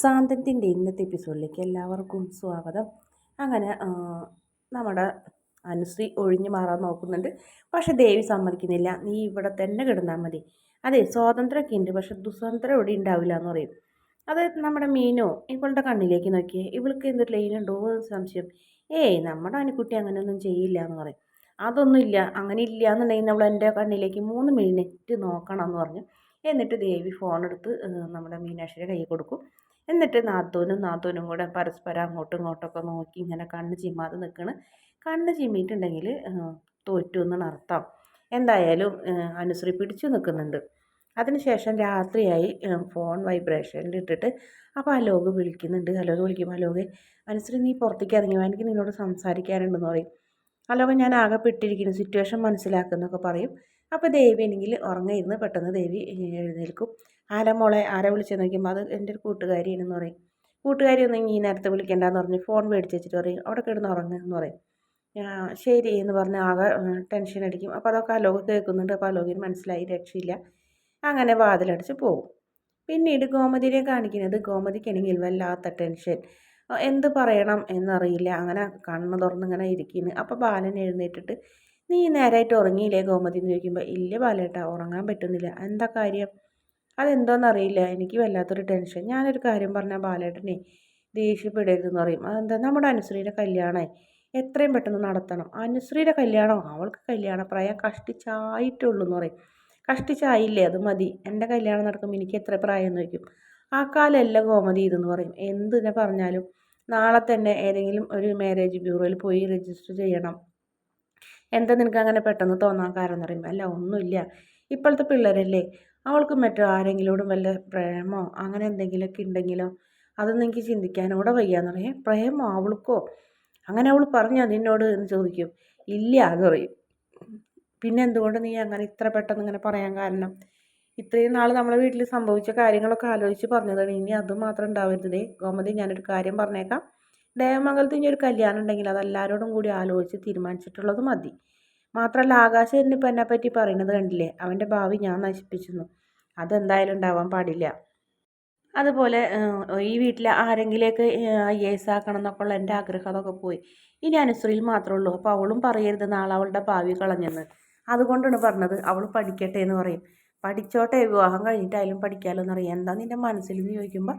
സാന്തത്തിന്റെ ഇന്നത്തെ എപ്പിസോഡിലേക്ക് എല്ലാവർക്കും സ്വാഗതം. അങ്ങനെ നമ്മുടെ അനുശ്രീ ഒഴിഞ്ഞു മാറാൻ നോക്കുന്നുണ്ട്. പക്ഷെ ദേവി സമ്മതിക്കുന്നില്ല. നീ ഇവിടെ തന്നെ കിടന്നാൽ മതി. അതെ സ്വാതന്ത്ര്യമൊക്കെ ഉണ്ട്. പക്ഷെ ദുസ്വാതന്ത്ര്യം ഇവിടെ ഉണ്ടാവില്ല എന്ന് പറയും. അത് നമ്മുടെ മീനോ ഇവളുടെ കണ്ണിലേക്ക് നോക്കിയേ. ഇവൾക്ക് എന്തൊരു ലൈനുണ്ടോ സംശയം. ഏയ് നമ്മുടെ അനുക്കുട്ടി അങ്ങനെയൊന്നും ചെയ്യില്ല എന്ന് പറയും. അതൊന്നും ഇല്ല. അങ്ങനെ ഇല്ല എന്നുണ്ടെങ്കിൽ നമ്മൾ എന്റെ കണ്ണിലേക്ക് മൂന്ന് മിനിറ്റ് നോക്കണം എന്ന് പറഞ്ഞു. എന്നിട്ട് ദേവി ഫോൺ എടുത്ത് നമ്മുടെ മീനാക്ഷിയുടെ കൈ കൊടുക്കും. എന്നിട്ട് നാത്തൂനും നാത്തൂനും കൂടെ പരസ്പരം അങ്ങോട്ടും ഇങ്ങോട്ടൊക്കെ നോക്കി ഇങ്ങനെ കണ്ണ് ചിമ്മാതെ നിൽക്കണ് കണ്ണ് ചിമ്മിയിട്ടുണ്ടെങ്കിൽ തോറ്റു എന്നാണ് അർത്ഥം. എന്തായാലും അനുശ്രീ പിടിച്ചു നിൽക്കുന്നുണ്ട് അതിനുശേഷം രാത്രിയായി ഫോൺ വൈബ്രേഷനിൽ ഇട്ടിട്ട് അപ്പോൾ അലോക് വിളിക്കുന്നുണ്ട്. അലോക് വിളിക്കുമ്പോൾ അലോക് അനുശ്രീ നീ പുറത്തേക്ക് ഇറങ്ങി എനിക്ക് നിന്നോട് സംസാരിക്കാനുണ്ടെന്ന് പറയും. അലോക് ഞാൻ ആകെ പെട്ടിരിക്കുന്നു. സിറ്റുവേഷൻ മനസ്സിലാക്കുന്നൊക്കെ പറയും. അപ്പോൾ ദേവി ആണെങ്കിൽ ഉറങ്ങിയിരുന്ന് പെട്ടെന്ന് ദേവി എഴുന്നേൽക്കും. ആരാ മോളെ? ആരെ വിളിച്ചെന്ന് നോക്കുമ്പോൾ അത് എന്റെ ഒരു കൂട്ടുകാരിയാണെന്ന് പറയും. കൂട്ടുകാരി ഒന്നും ഈ നേരത്തെ വിളിക്കേണ്ടെന്ന് പറഞ്ഞ് ഫോൺ മേടിച്ച് വെച്ചിട്ട് പറയും അവിടെ കിടന്ന് ഉറങ്ങുമെന്ന് പറയും. ശരി എന്ന് പറഞ്ഞ് ആകെ ടെൻഷൻ അടിക്കും. അപ്പോൾ അതൊക്കെ അലോക് കേൾക്കുന്നുണ്ട് അപ്പോൾ അലോകിന് മനസ്സിലായി രക്ഷയില്ല. അങ്ങനെ വാതിലടിച്ച് പോകും പിന്നീട് ഗോമതിനെ കാണിക്കുന്നത് ഗോമതിക്കാണെങ്കിൽ വല്ലാത്ത ടെൻഷൻ. എന്ത് പറയണം എന്നറിയില്ല. അങ്ങനെ കണ്ണ് തുറന്നിങ്ങനെ ഇരിക്കുന്നു അപ്പോൾ ബാലൻ എഴുന്നേറ്റിട്ട് നീ നേരായിട്ട് ഉറങ്ങിയില്ലേ ഗോമതി എന്ന് ചോദിക്കുമ്പോൾ ഇല്ല ബാലേട്ടാ ഉറങ്ങാൻ പറ്റുന്നില്ല. എന്താ കാര്യം? അതെന്തോന്നറിയില്ല. എനിക്ക് വല്ലാത്തൊരു ടെൻഷൻ ഞാനൊരു കാര്യം പറഞ്ഞാൽ ബാലേട്ടനെ ദേഷ്യപ്പെടരുതെന്ന് പറയും. അതെന്താ? നമ്മുടെ അനുശ്രീയുടെ കല്യാണമായി എത്രയും പെട്ടെന്ന് നടത്തണം. അനുശ്രീയുടെ കല്യാണം അവൾക്ക് കല്യാണ പ്രായം കഷ്ടിച്ചായിട്ടുള്ളൂ എന്ന് പറയും. കഷ്ടിച്ചായില്ലേ അത് മതി. എന്റെ കല്യാണം നടക്കുമ്പോൾ എനിക്ക് എത്ര പ്രായം എന്ന് വയ്ക്കും ആ കാലമല്ല ഗോമതി ഇതെന്ന് പറയും. എന്തിനെ പറഞ്ഞാലും നാളെ തന്നെ ഏതെങ്കിലും ഒരു മാരേജ് ബ്യൂറോയിൽ പോയി രജിസ്റ്റർ ചെയ്യണം. എന്താ നിനക്ക് അങ്ങനെ പെട്ടെന്ന് തോന്നാൻ കാരണം എന്ന് പറയുമ്പോൾ അല്ല ഒന്നുമില്ല. ഇപ്പോഴത്തെ പിള്ളേരല്ലേ അവൾക്ക് മറ്റോ ആരെങ്കിലോടും വല്ല പ്രേമോ അങ്ങനെ എന്തെങ്കിലുമൊക്കെ ഉണ്ടെങ്കിലോ അതൊന്നും എനിക്ക് ചിന്തിക്കാനൂടെ വയ്യാന്ന് പറയും. പ്രേമോ അവൾക്കോ? അങ്ങനെ അവൾ പറഞ്ഞു നിന്നോട് എന്ന് ചോദിക്കും. ഇല്ല എന്ന് പറയും. പിന്നെ എന്തുകൊണ്ട് നീ അങ്ങനെ ഇത്ര പെട്ടെന്ന് ഇങ്ങനെ പറയാൻ കാരണം? ഇത്രയും നാൾ നമ്മളെ വീട്ടിൽ സംഭവിച്ച കാര്യങ്ങളൊക്കെ ആലോചിച്ച് പറഞ്ഞതാണ്. ഇനി അതും മാത്രം ഉണ്ടാവരുതേ. ഗോമതി ഞാനൊരു കാര്യം പറഞ്ഞേക്കാം. ദേവമംഗലത്ത് ഇനി ഒരു കല്യാണം ഉണ്ടെങ്കിൽ അത് എല്ലാവരോടും കൂടി ആലോചിച്ച് തീരുമാനിച്ചിട്ടുള്ളത് മതി. മാത്രമല്ല ആകാശ എന്നിപ്പോൾ എന്നെ പറ്റി പറയുന്നത് കണ്ടില്ലേ? അവന്റെ ഭാവി ഞാൻ നശിപ്പിച്ചെന്നു അതെന്തായാലും ഉണ്ടാവാൻ പാടില്ല. അതുപോലെ ഈ വീട്ടിലെ ആരെങ്കിലേക്ക് ഐ എസ് ആക്കണം എന്നൊക്കെ ഉള്ള എന്റെ ആഗ്രഹം അതൊക്കെ പോയി. ഇനി അനുശ്രീയിൽ മാത്രമേ ഉള്ളൂ. അപ്പോൾ അവളും പറയരുത് നാളെ അവളുടെ ഭാവി കളഞ്ഞെന്ന്. അതുകൊണ്ടാണ് പറഞ്ഞത് അവൾ പഠിക്കട്ടെ എന്ന് പറയും. പഠിച്ചോട്ടെ വിവാഹം കഴിഞ്ഞിട്ടായാലും പഠിക്കാമല്ലോ എന്നറിയാം എന്താ നിന്റെ മനസ്സിൽ എന്ന് ചോദിക്കുമ്പോൾ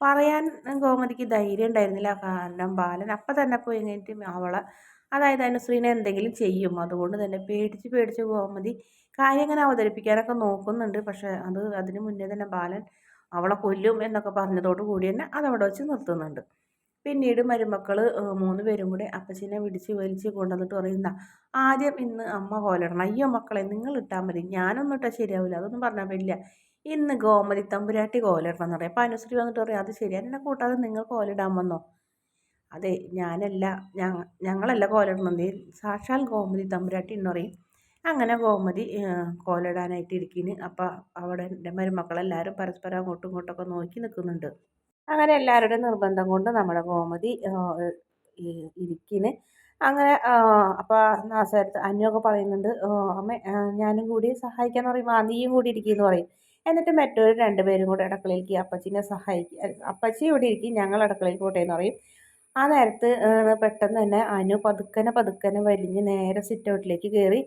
പറയാൻ ഗോമതിക്ക് ധൈര്യം ഉണ്ടായിരുന്നില്ല. കാരണം ബാലൻ അപ്പം തന്നെ പോയി കഴിഞ്ഞിട്ട് അവളെ അതായത് അനുശ്രീനെ എന്തെങ്കിലും ചെയ്യും. അതുകൊണ്ട് തന്നെ പേടിച്ച് പേടിച്ച് ഗോമതി കാര്യം ഇങ്ങനെ അവതരിപ്പിക്കാനൊക്കെ നോക്കുന്നുണ്ട്. പക്ഷേ അത് അതിന് മുന്നേ തന്നെ ബാലൻ അവളെ കൊല്ലും എന്നൊക്കെ പറഞ്ഞതോടു കൂടി തന്നെ അതവിടെ വെച്ച് നിർത്തുന്നുണ്ട്. പിന്നീട് മരുമക്കൾ മൂന്ന് പേരും കൂടെ അപ്പച്ചനെ വിടിച്ച് വലിച്ച് കൊണ്ടുവന്നിട്ട് പറയുന്ന ആദ്യം ഇന്ന് അമ്മ കോലിടണം. അയ്യോ മക്കളെ നിങ്ങൾ ഇട്ടാൽ മതി. ഞാനൊന്നും ഇട്ടാൽ ശരിയാവില്ല അതൊന്നും പറഞ്ഞാൽ പറ്റില്ല ഇന്ന് ഗോമതി തമ്പുരാട്ടി കോലിടണം എന്ന് പറയും. അപ്പോൾ അനുശ്രീ വന്നിട്ട് പറയും അത് ശരി എന്നെ കൂട്ടാതെ നിങ്ങൾ കോലിടാൻ വന്നോ? അതെ ഞാനല്ല ഞങ്ങളല്ല കോലിടണം സാക്ഷാൽ ഗോമതി തമ്പുരാട്ടി എന്ന് പറയും. അങ്ങനെ ഗോമതി കോലിടാനായിട്ട് ഇരിക്കുന്നു അപ്പം അവിടെ എന്റെ മരുമക്കളെല്ലാവരും പരസ്പരം അങ്ങോട്ടും ഇങ്ങോട്ടൊക്കെ നോക്കി നിൽക്കുന്നുണ്ട്. അങ്ങനെ എല്ലാവരുടെയും നിർബന്ധം കൊണ്ട് നമ്മുടെ ഗോമതി ഇരിക്കിന്. അങ്ങനെ അപ്പോൾ നാസരത്ത് അന്നൊക്കെ പറയുന്നുണ്ട് അമ്മ ഞാനും കൂടി സഹായിക്കാന്ന് പറയുമ്പോൾ നീയും കൂടി ഇരിക്കുമെന്ന് പറയും. എന്നിട്ട് മറ്റൊരു രണ്ടുപേരും കൂടെ അടുക്കളയിലേക്ക് അപ്പച്ചിനെ സഹായിക്കും അപ്പച്ചി ഇവിടെ ഇരിക്കും ഞങ്ങൾ അടുക്കളയിൽ പോട്ടെ എന്ന് പറയും. ആ നേരത്ത് പെട്ടെന്ന് തന്നെ അനു പതുക്കനെ പതുക്കനെ വലിഞ്ഞ് നേരെ സിറ്റൗട്ടിലേക്ക് കയറി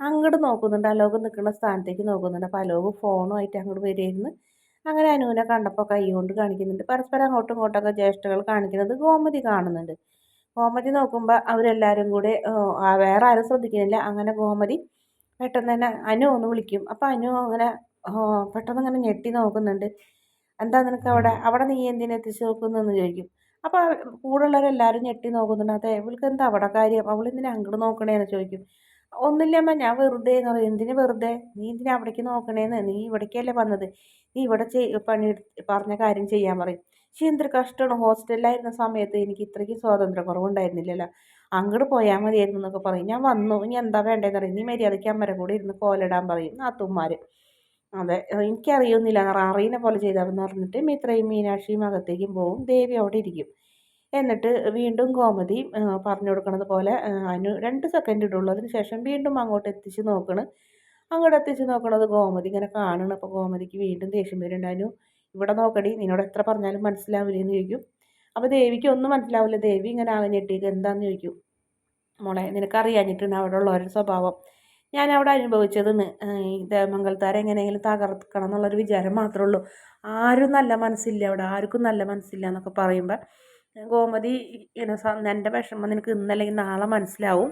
അങ്ങോട്ട് നോക്കുന്നുണ്ട്. അലോക് നിൽക്കുന്ന സ്ഥാനത്തേക്ക് നോക്കുന്നുണ്ട്. അപ്പോൾ അലോക് ഫോണുമായിട്ട് അങ്ങോട്ട് വരികയായിരുന്നു. അങ്ങനെ അനുവിനെ കണ്ടപ്പോൾ കൈ കൊണ്ട് കാണിക്കുന്നുണ്ട്. പരസ്പരം അങ്ങോട്ടും ഇങ്ങോട്ടൊക്കെ ജ്യേഷ്ഠകൾ കാണിക്കുന്നത് ഗോമതി കാണുന്നുണ്ട്. ഗോമതി നോക്കുമ്പോൾ അവരെല്ലാവരും കൂടെ വേറെ ആരും ശ്രദ്ധിക്കുന്നില്ല. അങ്ങനെ ഗോമതി പെട്ടെന്ന് തന്നെ അനു ഒന്ന് വിളിക്കും. അപ്പോൾ അനു അങ്ങനെ പെട്ടെന്ന് അങ്ങനെ ഞെട്ടി നോക്കുന്നുണ്ട്. എന്താ നിനക്ക് അവിടെ അവിടെ നീ എന്തിനെത്തിച്ച് നോക്കുന്നതെന്ന് ചോദിക്കും. അപ്പോൾ കൂടെ കൂടെയുള്ളവരെല്ലാവരും ഞെട്ടി നോക്കുന്നുണ്ട്. അതെ ഇവൾക്ക് എന്താ അവിടെ കാര്യം? അവൾ എന്തിനാ അങ്ങോട്ട് നോക്കണേന്ന് ചോദിക്കും. ഒന്നുമില്ലമ്മ ഞാൻ വെറുതെ എന്ന് പറയും. എന്തിനു വെറുതെ? നീ എന്തിനാ അവിടേക്ക് നോക്കണേന്ന്? നീ ഇവിടേക്കല്ലേ വന്നത്? നീ ഇവിടെ ചെയ് പണി പറഞ്ഞ കാര്യം ചെയ്യാൻ പറയും. പക്ഷേ എന്തൊരു കഷ്ടമാണ്. ഹോസ്റ്റലിലായിരുന്ന സമയത്ത് എനിക്ക് ഇത്രയ്ക്ക് സ്വാതന്ത്ര്യം കുറവുണ്ടായിരുന്നില്ലല്ലോ അങ്ങോട്ട് പോയാൽ മതിയായിരുന്നു എന്നൊക്കെ പറയും. ഞാൻ വന്നു. ഇനി എന്താ വേണ്ടതെന്ന് പറയും നീ മര്യാദയ്ക്ക് അമ്മരെ കൂടെ ഇരുന്ന് കോലിടാൻ പറയും. നാത്തുമാർ അതെ എനിക്കറിയുന്നില്ല അറിയുന്ന പോലെ ചെയ്താൽ പറഞ്ഞിട്ട് മിത്രയും മീനാക്ഷിയും അകത്തേക്കും പോവും. ദേവി അവിടെ ഇരിക്കും. എന്നിട്ട് വീണ്ടും ഗോമതി പറഞ്ഞു കൊടുക്കണത് പോലെ അതിന് രണ്ട് സെക്കൻഡ് ഇടുള്ളൂ അതിന് ശേഷം വീണ്ടും അങ്ങോട്ട് എത്തിച്ച് നോക്കണ്. അങ്ങോട്ട് എത്തിച്ച് നോക്കണത് ഗോമതി ഇങ്ങനെ കാണണം. അപ്പോൾ ഗോമതിക്ക് വീണ്ടും ദേഷ്യം വരുന്നുണ്ട്. ഇവിടെ നോക്കടി നിന്നോട് എത്ര പറഞ്ഞാലും മനസ്സിലാവില്ല എന്ന് ചോദിക്കും. അപ്പോൾ ദേവിക്ക് ഒന്നും മനസ്സിലാവില്ല. ദേവി ഇങ്ങനെ ആകെ ഞെട്ടിക്ക് എന്താണെന്ന് ചോദിക്കും. മോളെ നിനക്കറിയാഞ്ഞിട്ടുണ്ട് അവിടെ ഉള്ളവരുടെ സ്വഭാവം. ഞാൻ അവിടെ ഈ ദേവമംഗലത്താരെ എങ്ങനെയെങ്കിലും തകർക്കണം എന്നുള്ളൊരു വിചാരം മാത്രമേ ഉള്ളൂ. ആരും നല്ല മനസ്സില്ല അവിടെ. ആർക്കും നല്ല മനസ്സില്ല എന്നൊക്കെ പറയുമ്പോൾ ഗോമതി എന്റെ വിഷമം നിനക്ക് ഇന്നല്ലെങ്കിൽ നാളെ മനസ്സിലാവും.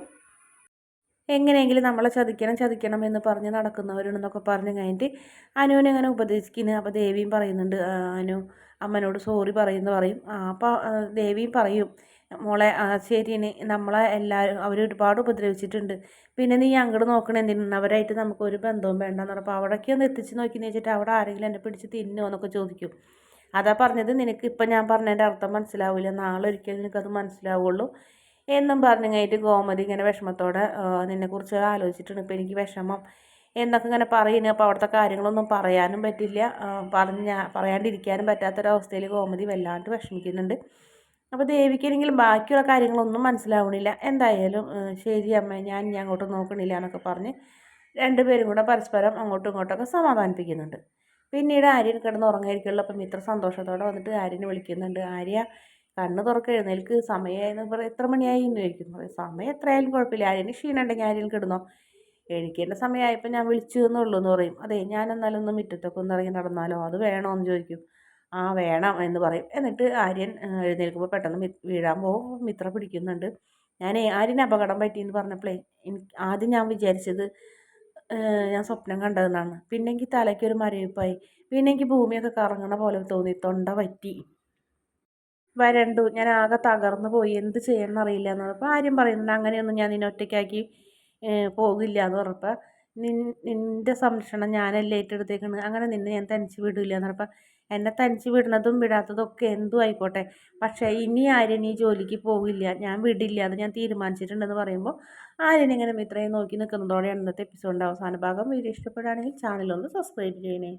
എങ്ങനെയെങ്കിലും നമ്മളെ ചതിക്കണം ചതിക്കണം എന്ന് പറഞ്ഞ് നടക്കുന്നവരുണ്ടെന്നൊക്കെ പറഞ്ഞ് കഴിഞ്ഞിട്ട് അനുവിനെ അങ്ങനെ ഉപദേശിക്കുന്നു. അപ്പോൾ ദേവിയും പറയുന്നുണ്ട് അനു അമ്മനോട് സോറി പറയുന്നു പറയും. അപ്പോൾ ദേവിയും പറയും മോളെ ശരിയാണ് നമ്മളെ എല്ലാവരും അവർ ഒരുപാട് ഉപദ്രവിച്ചിട്ടുണ്ട്. പിന്നെ നീ അങ്ങോട്ട് നോക്കണ എന്തിനാണ് അവരായിട്ട് നമുക്ക് ഒരു ബന്ധവും വേണ്ടെന്ന് പറഞ്ഞപ്പോൾ അവിടേക്ക് ഒന്ന് എത്തിച്ച് നോക്കി വെച്ചിട്ട് അവിടെ ആരെങ്കിലും എന്നെ പിടിച്ച് തിന്നോ എന്നൊക്കെ ചോദിക്കും. അതാ പറഞ്ഞത് നിനക്ക് ഇപ്പം ഞാൻ പറഞ്ഞതിന്റെ അർത്ഥം മനസ്സിലാവില്ല നാളെ ഒരിക്കലും നിനക്കത് മനസ്സിലാവുള്ളൂ. എന്നും പറഞ്ഞു കഴിഞ്ഞിട്ട് ഗോമതി ഇങ്ങനെ വിഷമത്തോടെ നിന്നെക്കുറിച്ച് ആലോചിച്ചിട്ടുണ്ട്. ഇപ്പം എനിക്ക് വിഷമം എന്നൊക്കെ ഇങ്ങനെ പറയുന്നു. അപ്പോൾ അവിടുത്തെ കാര്യങ്ങളൊന്നും പറയാനും പറ്റില്ല. പറഞ്ഞ പറയാണ്ടിരിക്കാനും പറ്റാത്തൊരവസ്ഥയിൽ ഗോമതി വല്ലാണ്ട് വിഷമിക്കുന്നുണ്ട്. അപ്പോൾ ദേവിക്കെങ്കിലും ബാക്കിയുള്ള കാര്യങ്ങളൊന്നും മനസ്സിലാവണില്ല. എന്തായാലും ശരി അമ്മ ഞാൻ ഇനി അങ്ങോട്ട് നോക്കണില്ല എന്നൊക്കെ പറഞ്ഞ് രണ്ടുപേരും കൂടെ പരസ്പരം അങ്ങോട്ടും ഇങ്ങോട്ടൊക്കെ സമാധാനിപ്പിക്കുന്നുണ്ട്. പിന്നീട് ആര്യൻ കിടന്ന് ഉറങ്ങായിരിക്കുള്ളൂ. അപ്പം മിത്ര സന്തോഷത്തോടെ വന്നിട്ട് ആര്യനെ വിളിക്കുന്നുണ്ട്. ആര്യ കണ്ണ് തുറക്ക എഴുന്നേൽക്ക്. സമയമായെന്ന് പറയും എത്ര മണിയായി എന്ന് ചോദിക്കുന്നു. സമയം എത്രയായാലും കുഴപ്പമില്ല. ആര്യന് ക്ഷീണമുണ്ടെങ്കിൽ ആര്യൻ കിടന്നോ? എഴുന്നേക്കേണ്ട സമയമായപ്പോൾ ഞാൻ വിളിച്ചു എന്നുള്ളൂ എന്ന് പറയും. അതെ ഞാൻ എന്നാലും ഒന്ന് മുറ്റത്തൊക്കെ ഒന്ന് ഇറങ്ങി നടന്നാലോ? അത് വേണോ എന്ന് ചോദിക്കും. ആ വേണം എന്ന് പറയും. എന്നിട്ട് ആര്യൻ എഴുന്നേൽക്കുമ്പോൾ പെട്ടെന്ന് വീഴാൻ പോകും മിത്ര പിടിക്കുന്നുണ്ട്. ഞാൻ ആര്യന് അപകടം പറ്റിയെന്ന് പറഞ്ഞപ്പോഴേ എനിക്ക് ആദ്യം ഞാൻ വിചാരിച്ചത് ഞാൻ സ്വപ്നം കണ്ടതെന്നാണ്. പിന്നെ എനിക്ക് തലയ്ക്ക് ഒരു മരവിപ്പായി. പിന്നെ എനിക്ക് ഭൂമിയൊക്കെ കറങ്ങണ പോലെ തോന്നി. തൊണ്ട പറ്റി. വരണ്ടു. ഞാൻ ആകെ തകർന്നു പോയി. എന്ത് ചെയ്യണമെന്ന് അറിയില്ല എന്ന് പറഞ്ഞപ്പോൾ ആരും പറയുന്നുണ്ട്. അങ്ങനെയൊന്നും ഞാൻ നിന്നെ ഒറ്റയ്ക്കാക്കി പോകില്ല എന്ന് പറഞ്ഞപ്പോൾ നിൻ നിന്റെ സംരക്ഷണം ഞാനല്ലേ ഏറ്റെടുത്തേക്കുന്നത് അങ്ങനെ നിന്നെ ഞാൻ തനിച്ച് വിടില്ല എന്ന് പറഞ്ഞപ്പോൾ എന്നെ തനിച്ച് വിടുന്നതും വിടാത്തതും ഒക്കെ എന്തും ആയിക്കോട്ടെ. പക്ഷേ ഇനി ആര്യൻ ഈ ജോലിക്ക് പോകില്ല ഞാൻ വിടില്ല. അത് ഞാൻ തീരുമാനിച്ചിട്ടുണ്ടെന്ന് പറയുമ്പോൾ ആര്യൻ ഇങ്ങനെ ഇത്രയും നോക്കി നിൽക്കുന്നതോടെയാണ് ഇന്നത്തെ എപ്പിസോഡിന്റെ അവസാന ഭാഗം. വീഡിയോ ഇഷ്ടപ്പെടുകയാണെങ്കിൽ ചാനലൊന്ന് സബ്സ്ക്രൈബ് ചെയ്യണേ.